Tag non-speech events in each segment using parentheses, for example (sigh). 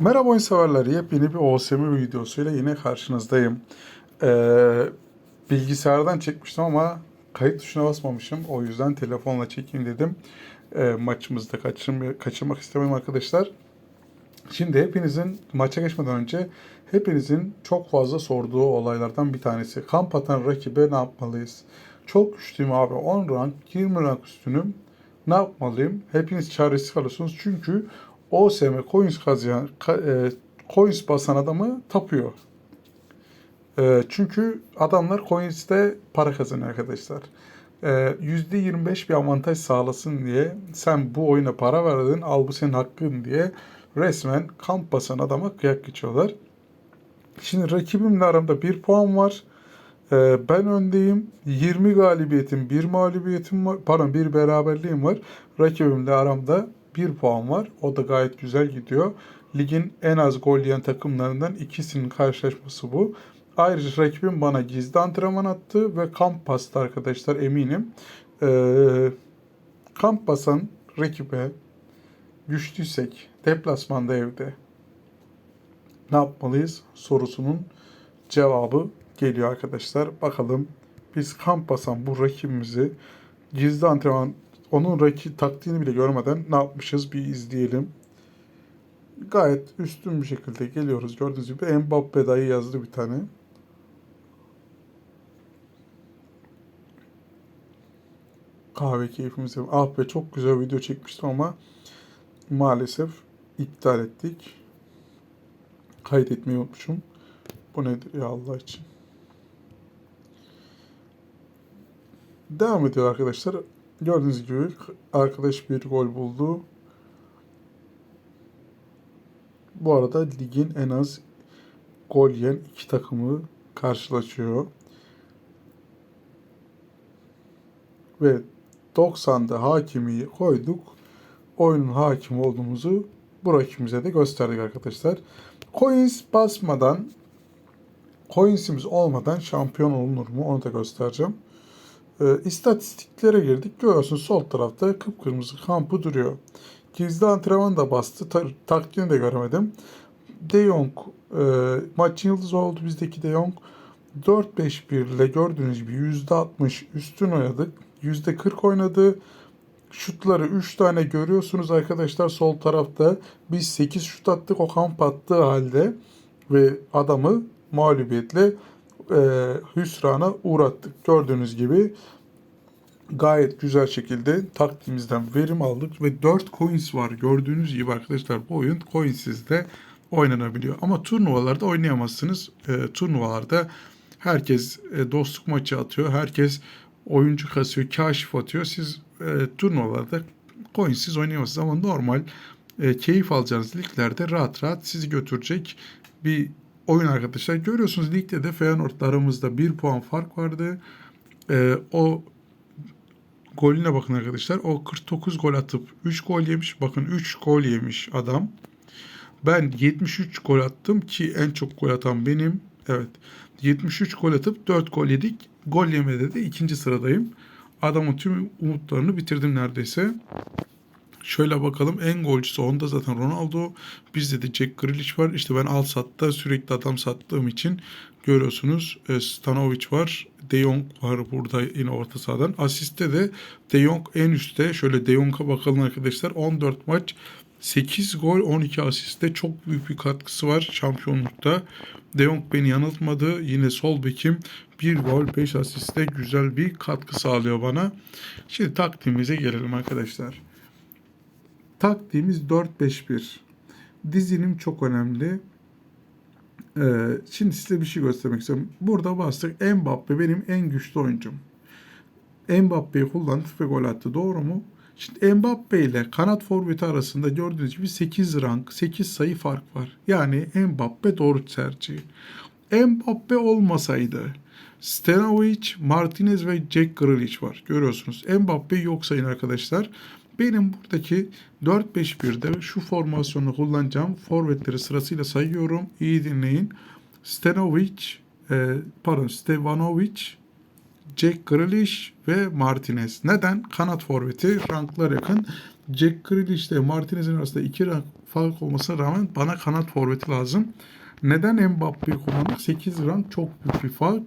Merhaba oyun severler. Yepyeni bir OSM videosuyla yine karşınızdayım. Ee, bilgisayardan çekmiştim ama kayıt tuşuna basmamışım. O yüzden telefonla çekeyim dedim. Ee, maçımızda kaçırm kaçırmak istemem arkadaşlar. Şimdi hepinizin maça geçmeden önce hepinizin çok fazla sorduğu olaylardan bir tanesi. Kamp atan rakibe ne yapmalıyız? Çok güçlüyüm abi. 10 rank, 20 rank üstünüm. Ne yapmalıyım? Hepiniz çaresiz kalıyorsunuz. Çünkü OSM coins kazıyan, ka- e, coins basan adamı tapıyor. E, çünkü adamlar coins'te para kazanıyor arkadaşlar. E, %25 bir avantaj sağlasın diye sen bu oyuna para verdin al bu senin hakkın diye resmen kamp basan adama kıyak geçiyorlar. Şimdi rakibimle aramda bir puan var. Ee, ben öndeyim. 20 galibiyetim, bir mağlubiyetim var. Pardon, bir beraberliğim var. Rakibimle aramda bir puan var. O da gayet güzel gidiyor. Ligin en az gol yiyen takımlarından ikisinin karşılaşması bu. Ayrıca rakibim bana gizli antrenman attı ve kamp bastı arkadaşlar eminim. Ee, kamp basan rakibe güçlüysek deplasmanda evde ne yapmalıyız sorusunun cevabı geliyor arkadaşlar. Bakalım biz kamp basan bu rakibimizi gizli antrenman onun rakip taktiğini bile görmeden ne yapmışız bir izleyelim. Gayet üstün bir şekilde geliyoruz. Gördüğünüz gibi Mbappe dayı yazdı bir tane. Kahve keyfimize. Ah be çok güzel video çekmiştim ama maalesef iptal ettik. Kaydetmeyi unutmuşum. Bu nedir ya Allah için. Devam ediyor arkadaşlar. Gördüğünüz gibi arkadaş bir gol buldu. Bu arada ligin en az gol yiyen iki takımı karşılaşıyor. Ve 90'da hakimiyi koyduk. Oyunun hakim olduğumuzu bu rakibimize de gösterdik arkadaşlar. Coins basmadan coinsimiz olmadan şampiyon olunur mu onu da göstereceğim. E, istatistiklere girdik. Görüyorsunuz sol tarafta kıpkırmızı kampı duruyor. Gizli antrenman da bastı. Ta- taktiğini de göremedim. De Jong e, maçın yıldızı oldu bizdeki De Jong. 4-5-1 ile gördüğünüz gibi %60 üstün oynadık. %40 oynadı. Şutları 3 tane görüyorsunuz arkadaşlar sol tarafta. Biz 8 şut attık o kamp attığı halde ve adamı mağlubiyetle e, hüsrana uğrattık. Gördüğünüz gibi gayet güzel şekilde taktiğimizden verim aldık ve 4 coins var. Gördüğünüz gibi arkadaşlar bu oyun coinsiz de oynanabiliyor. Ama turnuvalarda oynayamazsınız. E, turnuvalarda herkes e, dostluk maçı atıyor. Herkes oyuncu kasıyor, kaşif atıyor. Siz e, turnuvalarda coinsiz oynayamazsınız ama normal e, keyif alacağınız liglerde rahat rahat sizi götürecek bir oyun arkadaşlar. Görüyorsunuz ligde de Feyenoord'la aramızda bir puan fark vardı. E, o golüne bakın arkadaşlar. O 49 gol atıp 3 gol yemiş. Bakın 3 gol yemiş adam. Ben 73 gol attım ki en çok gol atan benim. Evet. 73 gol atıp 4 gol yedik. Gol yemede de ikinci sıradayım. Adamın tüm umutlarını bitirdim neredeyse. Şöyle bakalım en golcüsü onda zaten Ronaldo. Bizde de Jack Grealish var. İşte ben al satta sürekli adam sattığım için görüyorsunuz e, Stanovic var. De Jong var burada yine orta sahadan. Asiste de De Jong en üstte. Şöyle De Jong'a bakalım arkadaşlar. 14 maç 8 gol 12 asiste çok büyük bir katkısı var şampiyonlukta. De Jong beni yanıltmadı. Yine sol bekim 1 gol 5 asiste güzel bir katkı sağlıyor bana. Şimdi taktiğimize gelelim arkadaşlar. Taktiğimiz 4-5-1. Dizilim çok önemli. Ee, şimdi size bir şey göstermek istiyorum. Burada bastık. Mbappe benim en güçlü oyuncum. Mbappe'yi kullandı ve gol attı. Doğru mu? Şimdi Mbappe ile kanat forveti arasında gördüğünüz gibi 8 rank, 8 sayı fark var. Yani Mbappe doğru tercih. Mbappe olmasaydı Stanovic, Martinez ve Jack Grealish var. Görüyorsunuz. Mbappe yok sayın arkadaşlar. Benim buradaki 4-5-1'de şu formasyonu kullanacağım. Forvetleri sırasıyla sayıyorum. İyi dinleyin. Stanovic, e, pardon Stevanovic, Jack Grealish ve Martinez. Neden? Kanat forveti ranklar yakın. Jack Grealish ile Martinez'in arasında iki rank fark olmasına rağmen bana kanat forveti lazım. Neden Mbappe'yi kullandık? 8 rank çok büyük bir fark.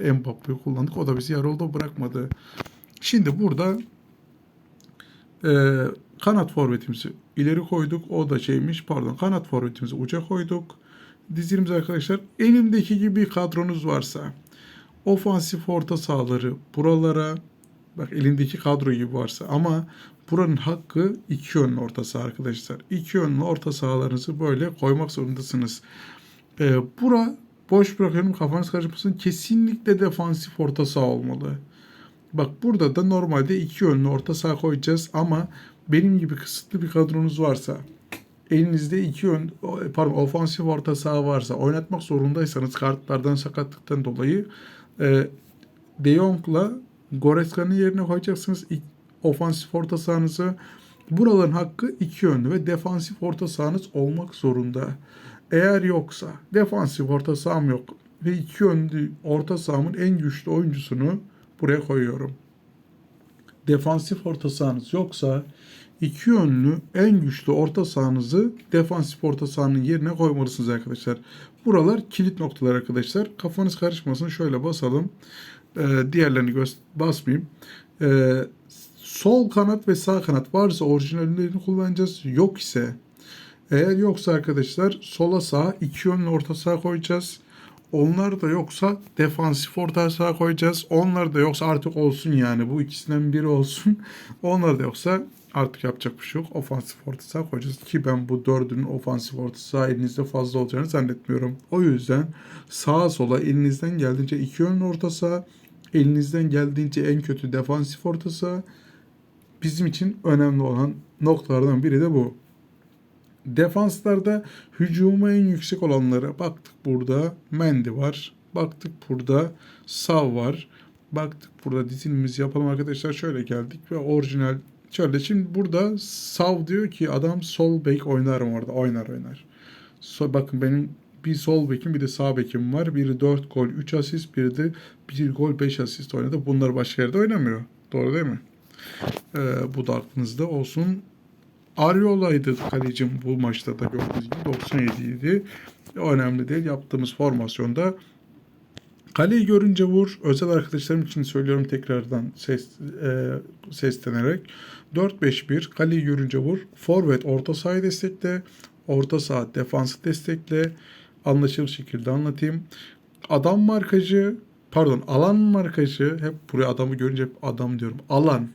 Mbappe'yi kullandık. O da bizi yarı yolda bırakmadı. Şimdi burada e, kanat forvetimizi ileri koyduk. O da şeymiş pardon kanat forvetimizi uca koyduk. Dizilimiz arkadaşlar elimdeki gibi kadronuz varsa ofansif orta sahaları buralara bak elindeki kadro gibi varsa ama buranın hakkı iki yönlü orta saha arkadaşlar. İki yönlü orta sahalarınızı böyle koymak zorundasınız. Ee, bura boş bırakıyorum kafanız karışmasın. Kesinlikle defansif orta saha olmalı. Bak burada da normalde iki yönlü orta saha koyacağız ama benim gibi kısıtlı bir kadronuz varsa elinizde iki yön pardon ofansif orta saha varsa oynatmak zorundaysanız kartlardan sakatlıktan dolayı e, De Jong'la Goreska'nın yerine koyacaksınız ofansif orta sahanızı. Buraların hakkı iki yönlü ve defansif orta sahanız olmak zorunda. Eğer yoksa defansif orta saham yok ve iki yönlü orta sahamın en güçlü oyuncusunu buraya koyuyorum. Defansif orta sahanız yoksa iki yönlü en güçlü orta sahanızı defansif orta sahanın yerine koymalısınız arkadaşlar. Buralar kilit noktalar arkadaşlar. Kafanız karışmasın şöyle basalım. Ee, diğerlerini basmayayım. Ee, sol kanat ve sağ kanat varsa orijinallerini kullanacağız. Yok ise eğer yoksa arkadaşlar sola sağ iki yönlü orta saha koyacağız. Onlar da yoksa defansif orta saha koyacağız. Onlar da yoksa artık olsun yani bu ikisinden biri olsun. (laughs) Onlar da yoksa artık yapacak bir şey yok. Ofansif orta saha koyacağız ki ben bu dördünün ofansif orta saha elinizde fazla olacağını zannetmiyorum. O yüzden sağa sola elinizden geldiğince iki yönlü orta saha, elinizden geldiğince en kötü defansif orta saha bizim için önemli olan noktalardan biri de bu. Defanslarda hücuma en yüksek olanlara baktık burada Mendy var. Baktık burada Sav var. Baktık burada dizilimizi yapalım arkadaşlar. Şöyle geldik ve orijinal şöyle şimdi burada Sav diyor ki adam sol bek oynarım orada. Oynar oynar. So, bakın benim bir sol bekim bir de sağ bekim var. Biri 4 gol 3 asist biri de 1 gol 5 asist oynadı. Bunlar başka yerde oynamıyor. Doğru değil mi? Ee, bu da aklınızda olsun. Ariola'ydı kalecim bu maçta da gördüğünüz gibi 97 idi. Önemli değil. Yaptığımız formasyonda kaleyi görünce vur. Özel arkadaşlarım için söylüyorum tekrardan ses, e, seslenerek. 4-5-1 kaleyi görünce vur. Forvet orta sahayı destekle. Orta saha defansı destekle. Anlaşılır şekilde anlatayım. Adam markacı pardon alan markacı hep buraya adamı görünce hep adam diyorum. Alan.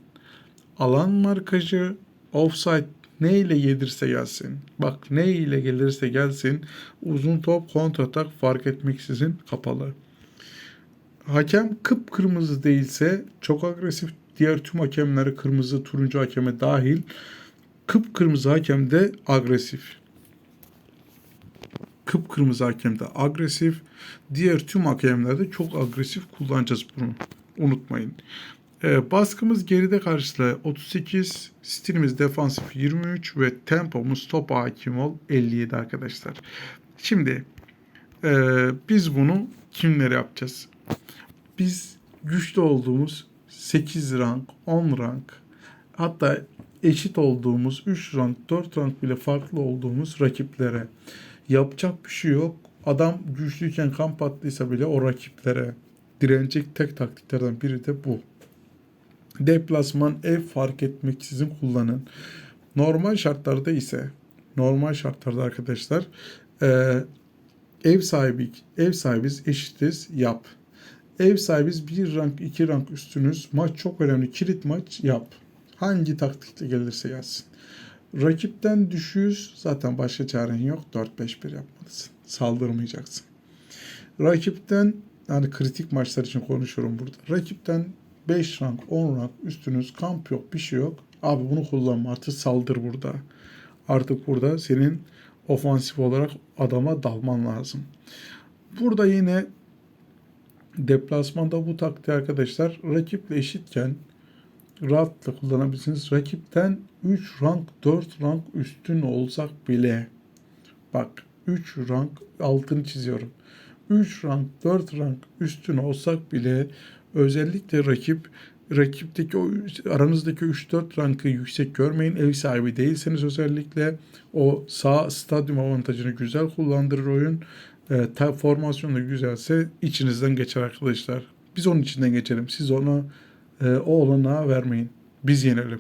Alan markacı offside ne ile gelirse gelsin. Bak ne ile gelirse gelsin. Uzun top kontratak fark etmeksizin kapalı. Hakem kıpkırmızı değilse çok agresif. Diğer tüm hakemleri kırmızı, turuncu hakeme dahil. Kıpkırmızı hakem de agresif. Kıpkırmızı hakem de agresif. Diğer tüm hakemlerde çok agresif kullanacağız bunu. Unutmayın. E, baskımız geride karşılığı 38, stilimiz defansif 23 ve tempomuz topa hakim ol 57 arkadaşlar. Şimdi e, biz bunu kimlere yapacağız? Biz güçlü olduğumuz 8 rank, 10 rank hatta eşit olduğumuz 3 rank, 4 rank bile farklı olduğumuz rakiplere yapacak bir şey yok. Adam güçlüyken kamp attıysa bile o rakiplere direnecek tek taktiklerden biri de bu. Deplasman ev fark etmeksizin kullanın. Normal şartlarda ise normal şartlarda arkadaşlar e, ev sahibi ev sahibiz eşitiz yap. Ev sahibiz bir rank iki rank üstünüz maç çok önemli kilit maç yap. Hangi taktikle gelirse gelsin. Rakipten düşüyoruz zaten başka çaren yok 4-5-1 yapmalısın. Saldırmayacaksın. Rakipten yani kritik maçlar için konuşuyorum burada. Rakipten 5 rank, 10 rank üstünüz, kamp yok, bir şey yok. Abi bunu kullanma artık saldır burada. Artık burada senin ofansif olarak adama dalman lazım. Burada yine deplasmanda bu taktiği arkadaşlar rakiple eşitken rahatla kullanabilirsiniz. Rakipten 3 rank, 4 rank üstün olsak bile bak 3 rank altını çiziyorum. 3 rank, 4 rank üstün olsak bile özellikle rakip rakipteki o aranızdaki 3-4 rankı yüksek görmeyin. Ev sahibi değilseniz özellikle o sağ stadyum avantajını güzel kullandırır oyun. E, ta, formasyon da güzelse içinizden geçer arkadaşlar. Biz onun içinden geçelim. Siz ona e, o olanağı vermeyin. Biz yenelim.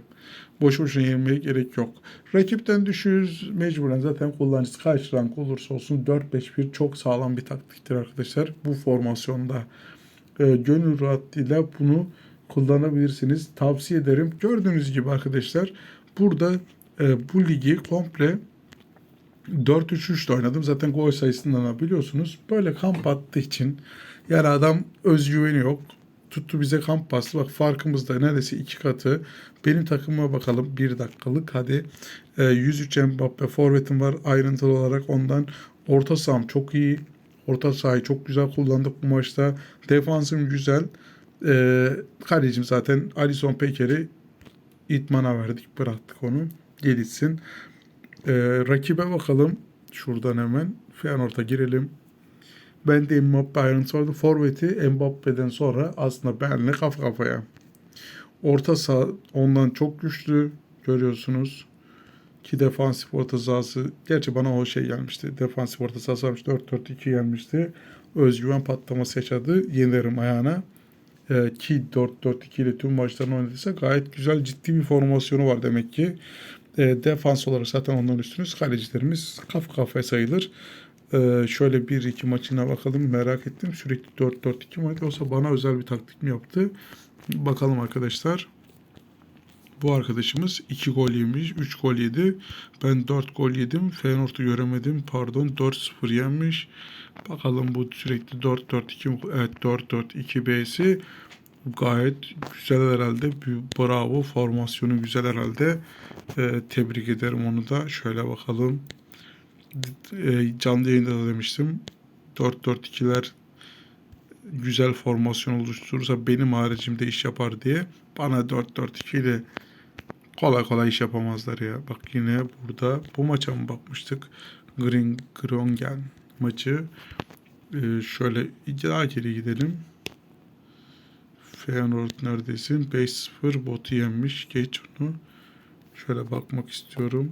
Boş boşuna yenmeye gerek yok. Rakipten düşüyoruz. Mecburen zaten kullanıcısı kaç rank olursa olsun 4-5-1 çok sağlam bir taktiktir arkadaşlar. Bu formasyonda e, gönül rahatlığıyla bunu kullanabilirsiniz. Tavsiye ederim. Gördüğünüz gibi arkadaşlar burada e, bu ligi komple 4-3-3'te oynadım. Zaten gol sayısından da biliyorsunuz. Böyle kamp attığı için yani adam özgüveni yok. Tuttu bize kamp bastı. Bak farkımız da neredeyse iki katı. Benim takıma bakalım. Bir dakikalık. Hadi. E, 103 Mbappe forvetim var. Ayrıntılı olarak ondan. Orta saham çok iyi. Orta sahayı çok güzel kullandık bu maçta. Defansım güzel. E, kalecim zaten Alisson Peker'i itmana verdik. Bıraktık onu. Gelitsin. E, rakibe bakalım. Şuradan hemen. Feyenoord'a girelim. Ben de Mbappe ayrıntı vardı. Forvet'i Mbappe'den sonra aslında benle kafa kafaya. Orta saha ondan çok güçlü görüyorsunuz. Ki defansif orta sahası gerçi bana o şey gelmişti. Defansif orta sahası varmış 4-4-2 gelmişti. Özgüven patlaması yaşadı. Yenerim ayağına. Ee, ki 4-4-2 ile tüm maçlarını oynadıysa gayet güzel ciddi bir formasyonu var demek ki. Ee, defans olarak zaten onların üstünüz. Kalecilerimiz kaf kafaya sayılır. Ee, şöyle bir iki maçına bakalım merak ettim. Sürekli 4-4-2 maç olsa bana özel bir taktik mi yaptı? Bakalım arkadaşlar. Bu arkadaşımız 2 gol yemiş, 3 gol yedi. Ben 4 gol yedim. Feyenoord'u göremedim. Pardon 4-0 yenmiş. Bakalım bu sürekli 4-4-2 evet 4-4-2 B'si gayet güzel herhalde. Bravo. Formasyonu güzel herhalde. Ee, tebrik ederim onu da. Şöyle bakalım. E, canlı yayında da demiştim. 4-4-2'ler güzel formasyon oluşturursa benim haricimde iş yapar diye. Bana 4-4-2 ile kolay kolay iş yapamazlar ya. Bak yine burada bu maça mı bakmıştık? Green Grongen maçı. Ee, şöyle daha geri gidelim. Feyenoord neredesin? 5-0 botu yenmiş. Geç onu. Şöyle bakmak istiyorum.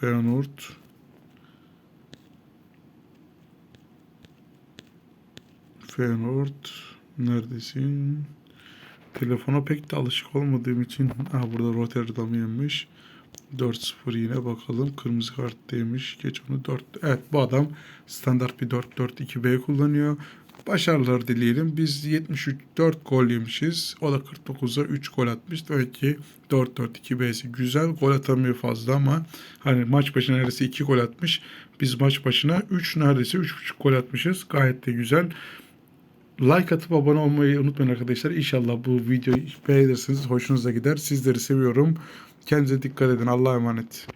Feyenoord Feyenoord neredesin? Telefona pek de alışık olmadığım için ha (laughs) burada Rotterdam yenmiş. 4-0 yine bakalım. Kırmızı kart demiş. Geç onu 4. Evet bu adam standart bir 4-4-2B kullanıyor. Başarılar dileyelim. Biz 73 4 gol yemişiz. O da 49'a 3 gol atmış. Demek ki 4-4-2B'si güzel. Gol atamıyor fazla ama hani maç başına neredeyse 2 gol atmış. Biz maç başına 3 neredeyse 3.5 gol atmışız. Gayet de güzel. Like atıp abone olmayı unutmayın arkadaşlar. İnşallah bu videoyu beğenirsiniz. Hoşunuza gider. Sizleri seviyorum. Kendinize dikkat edin. Allah'a emanet.